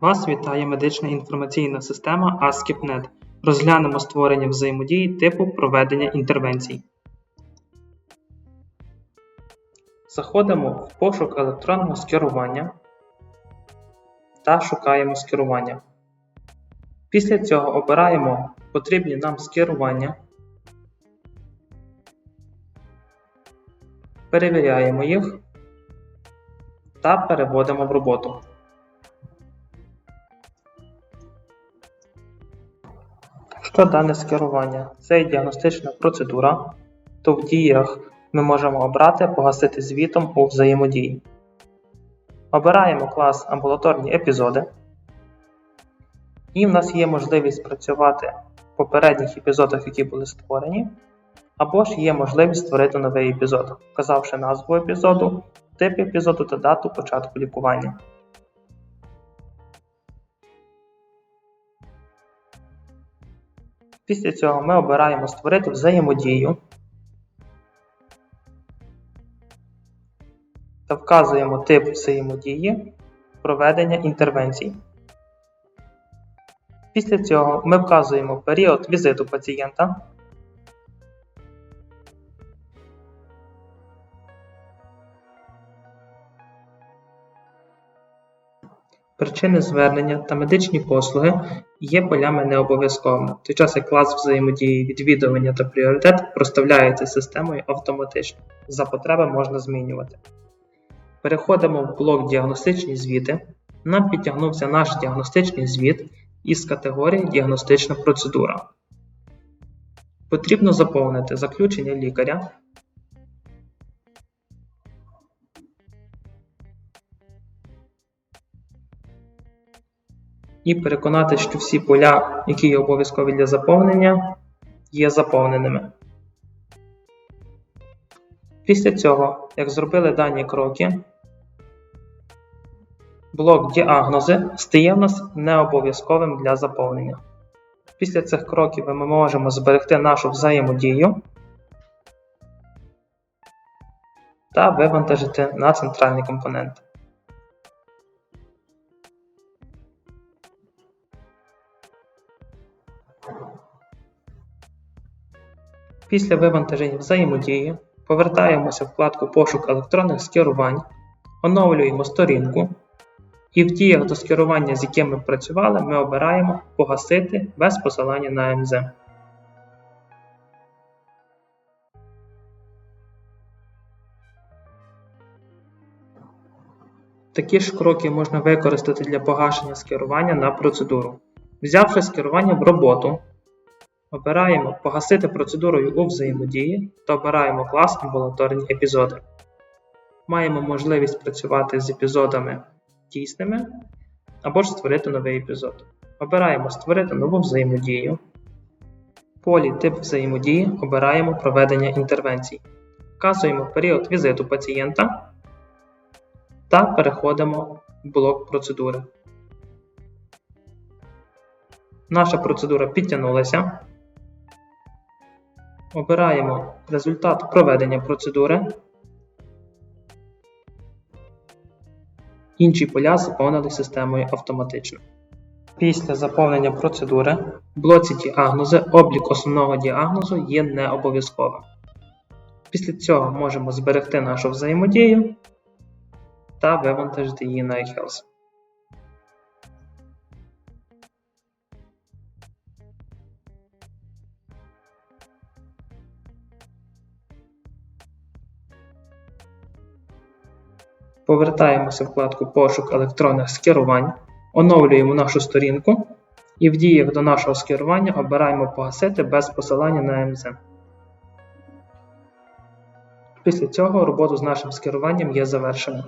Вас вітає медична інформаційна система ASCII.NET. Розглянемо створення взаємодії типу проведення інтервенцій. Заходимо в пошук електронного скерування та шукаємо скерування. Після цього обираємо потрібні нам скерування, перевіряємо їх та переводимо в роботу. Що дане скерування? Це є діагностична процедура, то в діях ми можемо обрати погасити звітом у взаємодії. Обираємо клас амбулаторні епізоди. І в нас є можливість працювати в попередніх епізодах, які були створені, або ж є можливість створити новий епізод, вказавши назву епізоду, тип епізоду та дату початку лікування. Після цього ми обираємо створити взаємодію та вказуємо тип взаємодії проведення інтервенцій. Після цього ми вказуємо період візиту пацієнта. Причини звернення та медичні послуги є полями необов'язковими, в той час як клас взаємодії, відвідування та пріоритет проставляються системою автоматично. За потреби можна змінювати. Переходимо в блок Діагностичні звіти. Нам підтягнувся наш діагностичний звіт із категорії Діагностична процедура. Потрібно заповнити заключення лікаря. І переконати, що всі поля, які є обов'язкові для заповнення, є заповненими. Після цього, як зробили дані кроки, блок діагнози стає в нас необов'язковим для заповнення. Після цих кроків ми можемо зберегти нашу взаємодію та вивантажити на центральний компонент. Після вивантаження взаємодії повертаємося в вкладку Пошук електронних скерувань, оновлюємо сторінку і в діях до скерування, з яким ми працювали, ми обираємо Погасити без посилання на МЗ. Такі ж кроки можна використати для погашення скерування на процедуру. Взявши скерування в роботу, обираємо Погасити процедурою у взаємодії та обираємо клас Амбулаторні епізоди. Маємо можливість працювати з епізодами дійсними або ж створити новий епізод. Обираємо Створити нову взаємодію. В полі Тип взаємодії обираємо Проведення інтервенцій. Вказуємо період візиту пацієнта та переходимо в блок процедури. Наша процедура підтягнулася. Обираємо результат проведення процедури. Інші поля заповнили системою автоматично. Після заповнення процедури в блоці діагнози облік основного діагнозу є не обов'язковим. Після цього можемо зберегти нашу взаємодію та вивантажити її на eHealth. Повертаємося в вкладку Пошук електронних скерувань, оновлюємо нашу сторінку і в діях до нашого скерування обираємо Погасити без посилання на МЗ. Після цього роботу з нашим скеруванням є завершено.